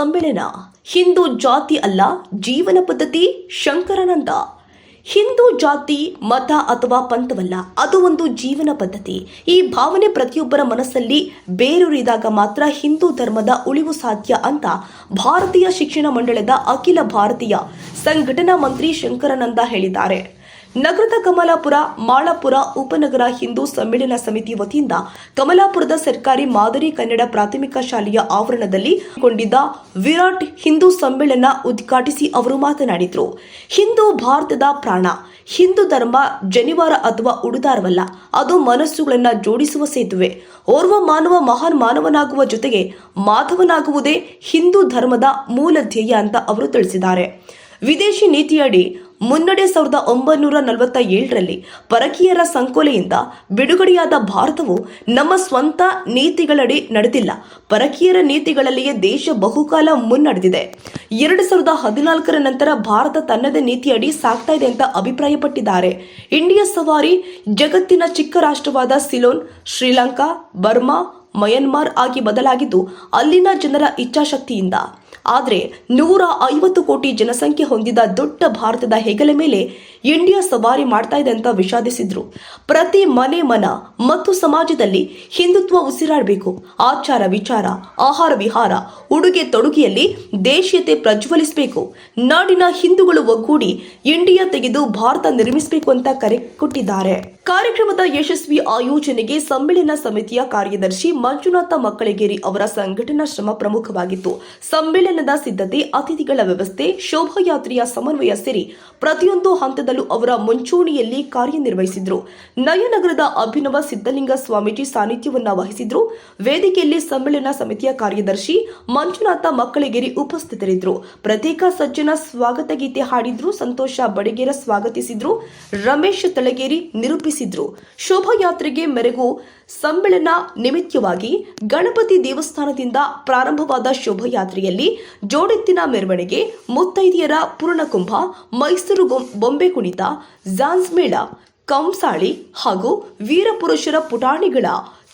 ಸಮ್ಮೇಳನ ಹಿಂದೂ ಜಾತಿ ಅಲ್ಲ, ಜೀವನ ಪದ್ಧತಿ ಶಂಕರಾನಂದ. ಹಿಂದೂ ಜಾತಿ ಮತ ಅಥವಾ ಪಂಥವಲ್ಲ, ಅದು ಒಂದು ಜೀವನ ಪದ್ಧತಿ. ಈ ಭಾವನೆ ಪ್ರತಿಯೊಬ್ಬರ ಮನಸ್ಸಲ್ಲಿ ಬೇರೂರಿದಾಗ ಮಾತ್ರ ಹಿಂದೂ ಧರ್ಮದ ಉಳಿವು ಸಾಧ್ಯ ಅಂತ ಭಾರತೀಯ ಶಿಕ್ಷಣ ಮಂಡಳದ ಅಖಿಲ ಭಾರತೀಯ ಸಂಘಟನಾ ಮಂತ್ರಿ ಶಂಕರಾನಂದ ಹೇಳಿದ್ದಾರೆ. ನಗರದ ಕಮಲಾಪುರ, ಮಾಳಾಪುರ, ಉಪನಗರ ಹಿಂದೂ ಸಮ್ಮೇಳನ ಸಮಿತಿ ವತಿಯಿಂದ ಕಮಲಾಪುರದ ಸರ್ಕಾರಿ ಮಾದರಿ ಕನ್ನಡ ಪ್ರಾಥಮಿಕ ಶಾಲೆಯ ಆವರಣದಲ್ಲಿ ಕೊಂಡಿದ್ದ ವಿರಾಟ್ ಹಿಂದೂ ಸಮ್ಮೇಳನ ಉದ್ಘಾಟಿಸಿ ಅವರು ಮಾತನಾಡಿದರು. ಹಿಂದೂ ಭಾರತದ ಪ್ರಾಣ, ಹಿಂದೂ ಧರ್ಮ ಜನಿವಾರ ಅಥವಾ ಉಡುದಾರವಲ್ಲ, ಅದು ಮನಸ್ಸುಗಳನ್ನ ಜೋಡಿಸುವ ಸೇತುವೆ. ಓರ್ವ ಮಾನವ ಮಹಾನ್ ಮಾನವನಾಗುವ ಜೊತೆಗೆ ಮಾಧವನಾಗುವುದೇ ಹಿಂದೂ ಧರ್ಮದ ಮೂಲ ಧ್ಯೇಯ ಅಂತ ಅವರು ತಿಳಿಸಿದ್ದಾರೆ. ವಿದೇಶಿ ನೀತಿಯಡಿ ಮುನ್ನಡೆ ಸಾವಿರದ ಒಂಬೈನೂರ ನಲವತ್ತ ಏಳರಲ್ಲಿ ಪರಕೀಯರ ಸಂಕೋಲೆಯಿಂದ ಬಿಡುಗಡೆಯಾದ ಭಾರತವು ನಮ್ಮ ಸ್ವಂತ ನೀತಿಗಳಡಿ ನಡೆದಿಲ್ಲ. ಪರಕೀಯರ ನೀತಿಗಳಲ್ಲಿಯೇ ದೇಶ ಬಹುಕಾಲ ಮುನ್ನಡೆದಿದೆ. ಎರಡು ಸಾವಿರದ ಹದಿನಾಲ್ಕರ ನಂತರ ಭಾರತ ತನ್ನದೇ ನೀತಿಯಡಿ ಸಾಗ್ತಾ ಇದೆ ಅಂತ ಅಭಿಪ್ರಾಯಪಟ್ಟಿದ್ದಾರೆ. ಇಂಡಿಯಾ ಸವಾರಿ, ಜಗತ್ತಿನ ಚಿಕ್ಕ ರಾಷ್ಟ್ರವಾದ ಸಿಲೋನ್, ಶ್ರೀಲಂಕಾ, ಬರ್ಮಾ, ಮಯನ್ಮಾರ್ ಆಗಿ ಬದಲಾಗಿದ್ದು ಅಲ್ಲಿನ ಜನರ ಇಚ್ಛಾಶಕ್ತಿಯಿಂದ. ಆದರೆ ನೂರ ಐವತ್ತು ಕೋಟಿ ಜನಸಂಖ್ಯೆ ಹೊಂದಿದ ದೊಡ್ಡ ಭಾರತದ ಹೆಗಲ ಮೇಲೆ ಇಂಡಿಯಾ ಸವಾರಿ ಮಾಡ್ತಾ ಇದೆ ಅಂತ ವಿಷಾದಿಸಿದ್ರು. ಪ್ರತಿ ಮನೆ, ಮನ ಮತ್ತು ಸಮಾಜದಲ್ಲಿ ಹಿಂದುತ್ವ ಉಸಿರಾಡಬೇಕು. ಆಚಾರ ವಿಚಾರ, ಆಹಾರ ವಿಹಾರ, ಉಡುಗೆ ತೊಡುಗೆಯಲ್ಲಿ ದೇಶೀಯತೆ ಪ್ರಜ್ವಲಿಸಬೇಕು. ನಾಡಿನ ಹಿಂದೂಗಳು ಒಗ್ಗೂಡಿ ಇಂಡಿಯಾ ತೆಗೆದು ಭಾರತ ನಿರ್ಮಿಸಬೇಕು ಅಂತ ಕರೆ ಕೊಟ್ಟಿದ್ದಾರೆ. ಕಾರ್ಯಕ್ರಮದ ಯಶಸ್ವಿ ಆಯೋಜನೆಗೆ ಸಮ್ಮೇಳನ ಸಮಿತಿಯ ಕಾರ್ಯದರ್ಶಿ ಮಂಜುನಾಥ ಮಕ್ಕಳಗೇರಿ ಅವರ ಸಂಘಟನಾ ಶ್ರಮ ಪ್ರಮುಖವಾಗಿತ್ತು. ಸಮ್ಮೇಳನದ ಸಿದ್ಧತೆ, ಅತಿಥಿಗಳ ವ್ಯವಸ್ಥೆ, ಶೋಭಾಯಾತ್ರೆಯ ಸಮನ್ವಯ ಸೇರಿ ಪ್ರತಿಯೊಂದು ಹಂತದಲ್ಲೂ ಅವರ ಮುಂಚೂಣಿಯಲ್ಲಿ ಕಾರ್ಯನಿರ್ವಹಿಸಿದ್ರು. ನಯನಗರದ ಅಭಿನವ ಸಿದ್ದಲಿಂಗ ಸ್ವಾಮೀಜಿ ಸಾನ್ನಿಧ್ಯವನ್ನ ವಹಿಸಿದ್ರು. ವೇದಿಕೆಯಲ್ಲಿ ಸಮ್ಮೇಳನ ಸಮಿತಿಯ ಕಾರ್ಯದರ್ಶಿ ಮಂಜುನಾಥ ಮಕ್ಕಳಗೇರಿ ಉಪಸ್ಥಿತರಿದ್ದರು. ಪ್ರತ್ಯೇಕ ಸಜ್ಜನ ಸ್ವಾಗತ ಗೀತೆ ಹಾಡಿದ್ರು, ಸಂತೋಷ ಬಡಿಗೇರ ಸ್ವಾಗತಿಸಿದ್ರು, ರಮೇಶ್ ತಳಗೇರಿ ನಿರೂಪಿಸಿದ್ರು. ಶೋಭಾಯಾತ್ರೆಗೆ ಮೆರುಗು ಸಮ್ಮೇಳನ ನಿಮಿತ್ತವಾಗಿ ಗಣಪತಿ ದೇವಸ್ಥಾನದಿಂದ ಪ್ರಾರಂಭವಾದ ಶೋಭಾಯಾತ್ರೆಯಲ್ಲಿ ಜೋಡೆತ್ತಿನ ಮೆರವಣಿಗೆ ಮುತ್ತೈದೆಯರ ಪೂರ್ಣಕುಂಭ, ಮೈಸೂರು ಬೊಂಬೆ ಕುಣಿತ ಜಾನ್ಸ್ ಮೇಳ, ಕಂಸಾಳಿ ಹಾಗೂ ವೀರಪುರುಷರ ಪುಟಾಣಿಗಳ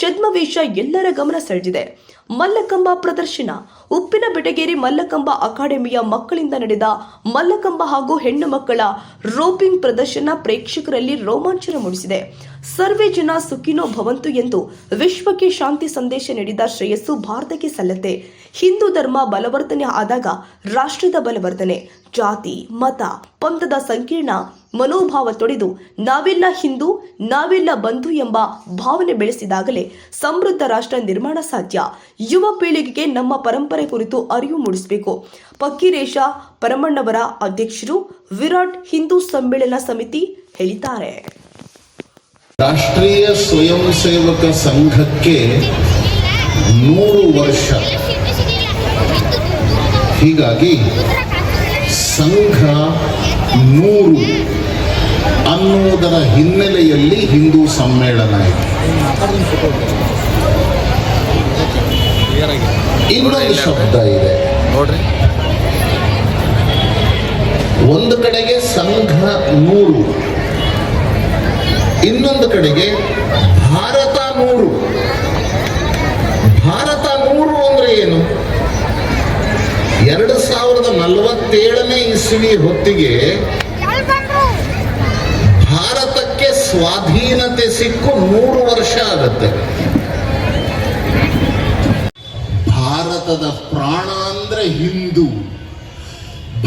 ಛದ್ಮವೇಷ ಎಲ್ಲರ ಗಮನ ಸೆಳೆದಿದೆ. ಮಲ್ಲಕಂಬ ಪ್ರದರ್ಶನ. ಉಪ್ಪಿನ ಬೆಟಗೇರಿ ಮಲ್ಲಕಂಬ ಅಕಾಡೆಮಿಯ ಮಕ್ಕಳಿಂದ ನಡೆದ ಮಲ್ಲಕಂಬ ಹಾಗೂ ಹೆಣ್ಣು ಮಕ್ಕಳ ರೋಪಿಂಗ್ ಪ್ರದರ್ಶನ ಪ್ರೇಕ್ಷಕರಲ್ಲಿ ರೋಮಾಂಚನ ಮೂಡಿಸಿದೆ. ಸರ್ವೇ ಜನ ಸುಖಿನೋ ಭವಂತು ಎಂದು ವಿಶ್ವಕ್ಕೆ ಶಾಂತಿ ಸಂದೇಶ ನೀಡಿದ ಶ್ರೇಯಸ್ಸು ಭಾರತಕ್ಕೆ ಸಲ್ಲತ್ತೆ. ಹಿಂದೂ ಧರ್ಮ ಬಲವರ್ಧನೆ ಆದಾಗ ರಾಷ್ಟ್ರದ ಬಲವರ್ಧನೆ. ಜಾತಿ, ಮತ, ಪಂಥದ ಸಂಕೀರ್ಣ ಮನೋಭಾವ ತೊಡೆದು ನಾವೆಲ್ಲ ಹಿಂದೂ, ನಾವೆಲ್ಲ ಬಂಧು ಎಂಬ ಭಾವನೆ ಬೆಳೆಸಿದಾಗಲೇ ಸಮೃದ್ಧ ರಾಷ್ಟ್ರ ನಿರ್ಮಾಣ ಸಾಧ್ಯ. ಯುವ ಪೀಳಿಗೆಗೆ ನಮ್ಮ ಪರಂಪರೆ ಕುರಿತು ಅರಿವು ಮೂಡಿಸಬೇಕು. ಪಕ್ಕಿರೇಶ ಪರಮಣ್ಣವರ ಅಧ್ಯಕ್ಷರು ವಿರಾಟ್ ಹಿಂದೂ ಸಮ್ಮೇಳನ ಸಮಿತಿ ಹೇಳಿದ್ದಾರೆ. ರಾಷ್ಟ್ರೀಯ ಸ್ವಯಂ ಸೇವಕ ಸಂಘಕ್ಕೆ ನೂರು ವರ್ಷ. ಹೀಗಾಗಿ ಸಂಘ ನೂರು ಅನ್ನುವುದರ ಹಿನ್ನೆಲೆಯಲ್ಲಿ ಹಿಂದೂ ಸಮ್ಮೇಳನ ಇದೆ. ಇನ್ನೊಂದು ಶಬ್ದ ಇದೆ. ನೋಡ್ರಿ. ಒಂದು ಕಡೆಗೆ ಸಂಘ ನೂರು ಇನ್ನೊಂದು ಕಡೆಗೆ ಭಾರತ ನೂರು. ಭಾರತ ನೂರು ಅಂದ್ರೆ ಏನು? ಎರಡು ಸಾವಿರದ ನಲವತ್ತೇಳನೇ ಇಸ್ವಿ ಹೊತ್ತಿಗೆ ಭಾರತಕ್ಕೆ ಸ್ವಾಧೀನತೆ ಸಿಕ್ಕು ನೂರು ವರ್ಷ ಆಗತ್ತೆ. ಭಾರತದ ಪ್ರಾಣ ಅಂದ್ರೆ Hindu.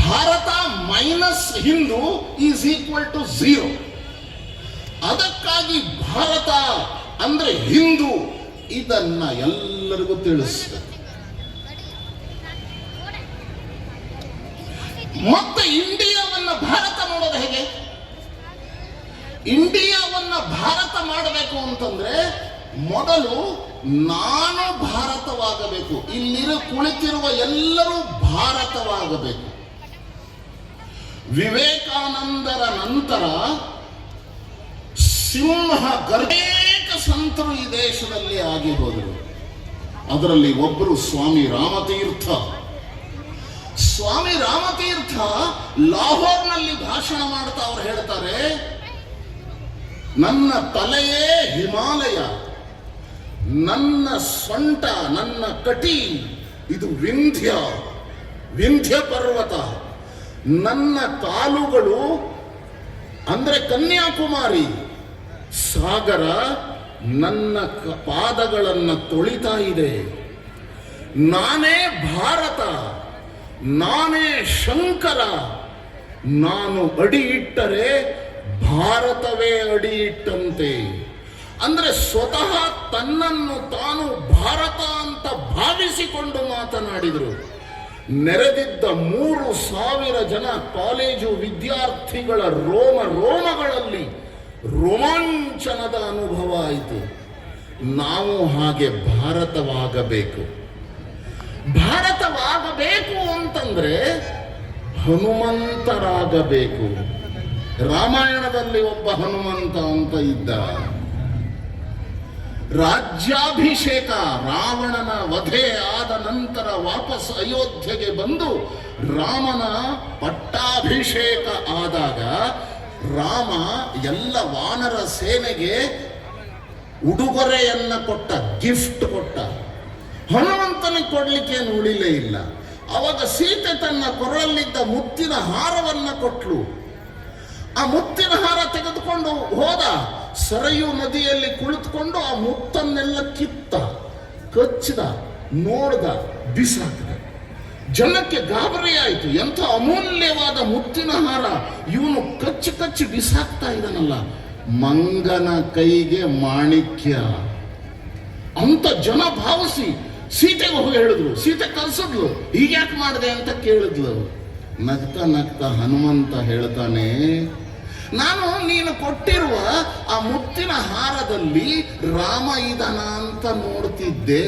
Bharat minus Hindu is equal to zero. ಅದಕ್ಕಾಗಿ ಭಾರತ ಅಂದ್ರೆ ಹಿಂದೂ. ಇದನ್ನ ಎಲ್ಲರಿಗೂ ತಿಳಿಸ್ಬೇಕು. ಮತ್ತೆ ಇಂಡಿಯಾವನ್ನ ಭಾರತ ಮಾಡೋದು ಹೇಗೆ? ಇಂಡಿಯಾವನ್ನ ಭಾರತ ಮಾಡಬೇಕು ಅಂತಂದ್ರೆ ಮೊದಲು ನಾನು ಭಾರತವಾಗಬೇಕು. ಇಲ್ಲಿರೋ ಕುಳಿತಿರುವ ಎಲ್ಲರೂ ಭಾರತವಾಗಬೇಕು. ವಿವೇಕಾನಂದರ ನಂತರ ಸಿಂಹ ಗರ್ಭೇಕ ಸಂತರು ಈ ದೇಶದಲ್ಲಿ ಆಗಿ ಹೋದರು. ಅದರಲ್ಲಿ ಒಬ್ಬರು ಸ್ವಾಮಿ ರಾಮತೀರ್ಥ. ಸ್ವಾಮಿ ರಾಮತೀರ್ಥ ಲಾಹೋರ್ನಲ್ಲಿ ಭಾಷಣ ಮಾಡ್ತಾ ಅವ್ರು ಹೇಳ್ತಾರೆ, ನನ್ನ ತಲೆಯೇ ಹಿಮಾಲಯ. ನನ್ನ ಸೊಂಟ, ನನ್ನ ಕಟಿ, ಇದು ವಿಂಧ್ಯ ವಿಂಧ್ಯ ಪರ್ವತ. ನನ್ನ ಕಾಲುಗಳು, ಅಂದರೆ ಕನ್ಯಾಕುಮಾರಿ, ಸಾಗರ ನನ್ನ ಪಾದಗಳನ್ನು ತೊಳಿತಾ ಇದೆ. ನಾನೇ ಭಾರತ, ನಾನೇ ಶಂಕರ, ನಾನು ಅಡಿ ಇಟ್ಟರೆ ಭಾರತವೇ ಅಡಿ ಇಟ್ಟಂತೆ. ಅಂದ್ರೆ ಸ್ವತಃ ತನ್ನನ್ನು ತಾನು ಭಾರತ ಅಂತ ಭಾವಿಸಿಕೊಂಡು ಮಾತನಾಡಿದರು. ನೆರೆದಿದ್ದ ಮೂರು ಸಾವಿರ ಜನ ಕಾಲೇಜು ವಿದ್ಯಾರ್ಥಿಗಳ ರೋಮ ರೋಮಗಳಲ್ಲಿ ರೋಮಾಂಚನದ ಅನುಭವ ಆಯಿತು. ನಾವು ಹಾಗೆ ಭಾರತವಾಗಬೇಕು. ಭಾರತವಾಗಬೇಕು ಅಂತಂದ್ರೆ ಹನುಮಂತರಾಗಬೇಕು. ರಾಮಾಯಣದಲ್ಲಿ ಒಬ್ಬ ಹನುಮಂತ ಅಂತ ಇದ್ದ. ರಾಜ್ಯಾಭಿಷೇಕ ರಾವಣನ ವಧೆ ಆದ ನಂತರ ವಾಪಸ್ ಅಯೋಧ್ಯೆಗೆ ಬಂದು ರಾಮನ ಪಟ್ಟಾಭಿಷೇಕ ಆದಾಗ ರಾಮ ಎಲ್ಲ ವಾನರ ಸೇನೆಗೆ ಉಡುಗೊರೆಯನ್ನ ಕೊಟ್ಟ ಗಿಫ್ಟ್ ಕೊಟ್ಟ. ಹನುಮಂತನಿಗೆ ಕೊಡ್ಲಿಕ್ಕೆ ಏನು ಉಳಿಲೇ ಇಲ್ಲ. ಅವಾಗ ಸೀತೆ ತನ್ನ ಕೊರಳಲ್ಲಿದ್ದ ಮುತ್ತಿನ ಹಾರವನ್ನ ಕೊಟ್ಲು. ಆ ಮುತ್ತಿನ ಹಾರ ತೆಗೆದುಕೊಂಡು ಹೋದ. ಸರಯು ನದಿಯಲ್ಲಿ ಕುಳಿತುಕೊಂಡು ಆ ಮುತ್ತನ್ನೆಲ್ಲ ಕಿತ್ತ, ಕಚ್ಚಿದ, ನೋಡ್ದ, ಬಿಸಾಕಿದ. ಜನಕ್ಕೆ ಗಾಬರಿ ಆಯಿತು ಎಂಥ ಅಮೂಲ್ಯವಾದ ಮುತ್ತಿನ ಹಾರ ಇವನು ಕಚ್ಚಿ ಕಚ್ಚಿ ಬಿಸಾಕ್ತಾ ಇದ್ದಾನಲ್ಲ. ಮಂಗನ ಕೈಗೆ ಮಾಣಿಕ್ಯ. ಅಂತ ಜನ ಭಾವಿಸಿ ಸೀತೆಗೆ ಹೋಗಿ ಹೇಳಿದ್ರು. ಸೀತೆ ಕಲ್ಸಿದ್ಲು ಹೀಗ್ಯಾಕೆ ಮಾಡಿದೆ ಅಂತ ಕೇಳಿದ್ಲು. ನಗ್ತಾ ನಗ್ತಾ ಹನುಮಂತ ಹೇಳ್ತಾನೆ ನಾನು ನೀನು ಕೊಟ್ಟಿರುವ ಆ ಮುತ್ತಿನ ಹಾರದಲ್ಲಿ ರಾಮ ಇದಾನ ಅಂತ ನೋಡ್ತಿದ್ದೆ.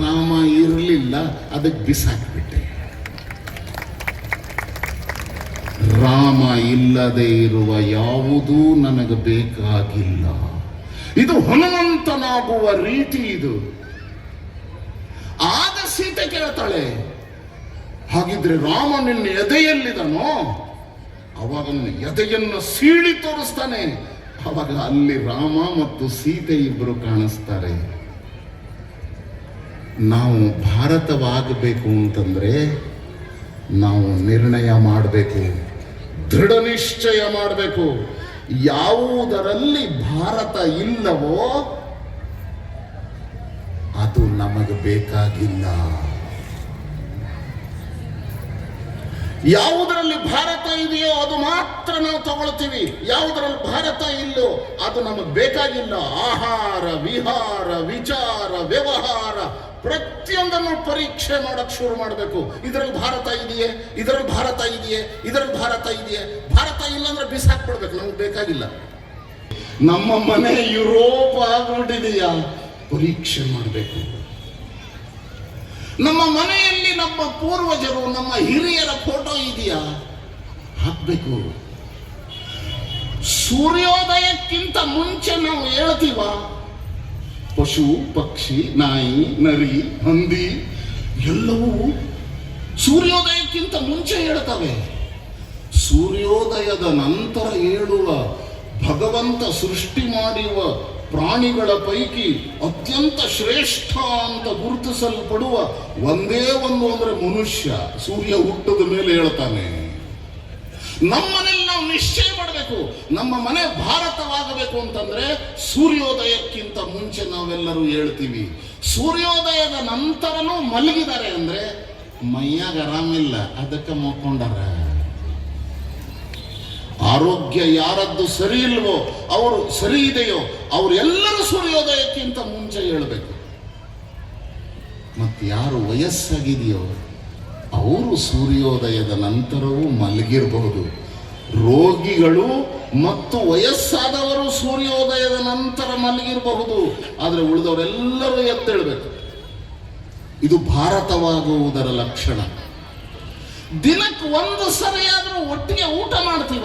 ರಾಮ ಇರಲಿಲ್ಲ, ಅದಕ್ಕೆ ಬಿಸಾಕ್ಬಿಟ್ಟೆ. ರಾಮ ಇಲ್ಲದೆ ಇರುವ ಯಾವುದೂ ನನಗೆ ಬೇಕಾಗಿಲ್ಲ. ಇದು ಹನುಮಂತನಾಗುವ ರೀತಿ ಇದು. ಆಗ ಸೀತೆ ಕೇಳ್ತಾಳೆ, ಹಾಗಿದ್ರೆ ರಾಮ ನಿನ್ನ ಎದೆಯಲ್ಲಿದನೋ ಅವಾಗ ಎದೆಯನ್ನು ಸೀಳಿ ತೋರಿಸ್ತಾನೆ. ಅವಾಗ ಅಲ್ಲಿ ರಾಮ ಮತ್ತು ಸೀತೆ ಇಬ್ಬರು ಕಾಣಿಸ್ತಾರೆ. ನಾವು ಭಾರತವಾಗಬೇಕು ಅಂತಂದ್ರೆ ನಾವು ನಿರ್ಣಯ ಮಾಡಬೇಕು. ದೃಢ ನಿಶ್ಚಯ ಮಾಡಬೇಕು. ಯಾವುದರಲ್ಲಿ ಭಾರತ ಇಲ್ಲವೋ ಅದು ನಮಗೆ ಬೇಕಾಗಿಲ್ಲ. ಯಾವುದರಲ್ಲಿ ಭಾರತ ಇದೆಯೋ ಅದು ಮಾತ್ರ ನಾವು ತಗೊಳ್ತೀವಿ. ಯಾವುದರಲ್ಲಿ ಭಾರತ ಇಲ್ಲೋ ಅದು ನಮಗೆ ಬೇಕಾಗಿಲ್ಲ. ಆಹಾರ, ವಿಹಾರ, ವಿಚಾರ, ವ್ಯವಹಾರ ಪ್ರತಿಯೊಂದನ್ನು ಪರೀಕ್ಷೆ ಮಾಡಕ್ ಶುರು ಮಾಡಬೇಕು. ಇದರಲ್ಲಿ ಭಾರತ ಇದೆಯೇ? ಇದರಲ್ಲಿ ಭಾರತ ಇದೆಯೇ? ಇದರಲ್ಲಿ ಭಾರತ ಇದೆಯೇ? ಭಾರತ ಇಲ್ಲ ಅಂದ್ರೆ ಬಿಸಾಕ್ಬಿಡ್ಬೇಕು. ನಮ್ಗೆ ಬೇಕಾಗಿಲ್ಲ. ನಮ್ಮ ಮನೆ ಯುರೋಪ್ ಆಗ್ಬಿಟ್ಟಿದೆಯಾ? ಪರೀಕ್ಷೆ ಮಾಡಬೇಕು. ನಮ್ಮ ಮನೆಯಲ್ಲಿ ನಮ್ಮ ಪೂರ್ವಜರು, ನಮ್ಮ ಹಿರಿಯರ ಫೋಟೋ ಇದೆಯಾ? ಹಾಕ್ಬೇಕು. ಸೂರ್ಯೋದಯಕ್ಕಿಂತ ಮುಂಚೆ ನಾವು ಹೇಳ್ತೀವ, ಪಶು, ಪಕ್ಷಿ, ನಾಯಿ, ನರಿ, ಹಂದಿ, ಎಲ್ಲವೂ ಸೂರ್ಯೋದಯಕ್ಕಿಂತ ಮುಂಚೆ ಹೇಳ್ತವೆ. ಸೂರ್ಯೋದಯದ ನಂತರ ಹೇಳುವ ಭಗವಂತ ಸೃಷ್ಟಿ ಮಾಡಿರುವ ಪ್ರಾಣಿಗಳ ಪೈಕಿ ಅತ್ಯಂತ ಶ್ರೇಷ್ಠ ಅಂತ ಗುರುತಿಸಲ್ಪಡುವ ಒಂದೇ ಒಂದು ಅಂದ್ರೆ ಮನುಷ್ಯ. ಸೂರ್ಯ ಹುಟ್ಟದ ಮೇಲೆ ಹೇಳ್ತಾನೆ. ನಮ್ಮನೇಲಿ ನಾವು ನಿಶ್ಚಯ ಮಾಡಬೇಕು. ನಮ್ಮ ಮನೆ ಭಾರತವಾಗಬೇಕು ಅಂತಂದ್ರೆ ಸೂರ್ಯೋದಯಕ್ಕಿಂತ ಮುಂಚೆ ನಾವೆಲ್ಲರೂ ಹೇಳ್ತೀವಿ. ಸೂರ್ಯೋದಯದ ನಂತರನೂ ಮಲಗಿದ್ದಾರೆ ಅಂದ್ರೆ ಮೈಯಾಗ ಆರಾಮಿಲ್ಲ. ಅದಕ್ಕೆ ಮಕ್ಕೊಂಡಾರ ಆರೋಗ್ಯ ಯಾರದ್ದು ಸರಿ ಇಲ್ವೋ ಅವರು ಸರಿ ಇದೆಯೋ ಅವರೆಲ್ಲರೂ ಸೂರ್ಯೋದಯಕ್ಕಿಂತ ಮುಂಚೆ ಹೇಳಬೇಕು. ಮತ್ತು ಯಾರು ವಯಸ್ಸಾಗಿದೆಯೋ ಅವರು ಸೂರ್ಯೋದಯದ ನಂತರವೂ ಮಲಗಿರಬಹುದು. ರೋಗಿಗಳು ಮತ್ತು ವಯಸ್ಸಾದವರು ಸೂರ್ಯೋದಯದ ನಂತರ ಮಲಗಿರಬಹುದು. ಆದರೆ ಉಳಿದವರೆಲ್ಲರೂ ಎದ್ದೇಳಬೇಕು. ಇದು ಭಾರತವಾಗುವುದರ ಲಕ್ಷಣ. ದಿನಕ್ಕೆ ಒಂದು ಸರಿಯಾದರೂ ಒಟ್ಟಿಗೆ ಊಟ ಮಾಡ್ತೀವ?